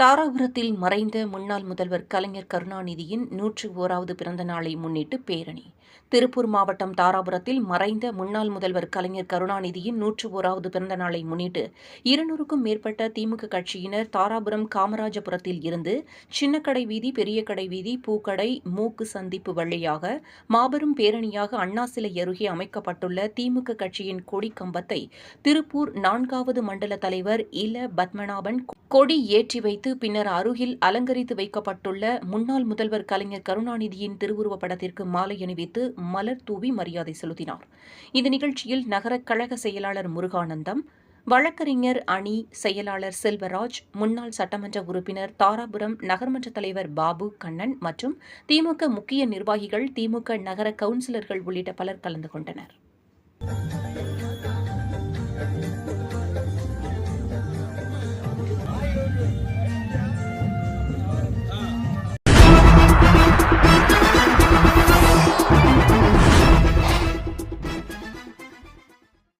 தாராபுரத்தில் மறைந்த முன்னாள் முதல்வர் கலைஞர் கருணாநிதியின் நூற்று ஓராவது பிறந்த நாளை முன்னிட்டு பேரணி. திருப்பூர் மாவட்டம் தாராபுரத்தில் மறைந்த முன்னாள் முதல்வர் கலைஞர் கருணாநிதியின் நூற்று ஓராவது பிறந்த நாளை முன்னிட்டு இருநூறுக்கும் மேற்பட்ட திமுக கட்சியினர் தாராபுரம் காமராஜபுரத்தில் இருந்து சின்னக்கடை வீதி பெரிய கடை வீதி பூக்கடை மூக்கு சந்திப்பு வழியாக மாபெரும் பேரணியாக அண்ணா சிலை அருகே அமைக்கப்பட்டுள்ள திமுக கட்சியின் கொடி கம்பத்தை திருப்பூர் நான்காவது மண்டல தலைவர் இல பத்மநாபன் கொடி ஏற்றி வைத்து பின்னர் அருகில் அலங்கரித்து வைக்கப்பட்டுள்ள முன்னாள் முதல்வர் கலைஞர் கருணாநிதியின் திருவுருவப் படத்திற்கு மாலை அணிவித்து மலர் தூவி மரியாதை செலுத்தினார். இந்த நிகழ்ச்சியில் நகர கழக செயலாளர் முருகானந்தம் வழக்கறிஞர் அணி செயலாளர் செல்வராஜ் முன்னாள் சட்டமன்ற உறுப்பினர் தாராபுரம் நகர்மன்ற தலைவர் பாபு கண்ணன் மற்றும் திமுக முக்கிய நிர்வாகிகள் திமுக நகர கவுன்சிலர்கள் உள்ளிட்ட பலர் கலந்து கொண்டனர்.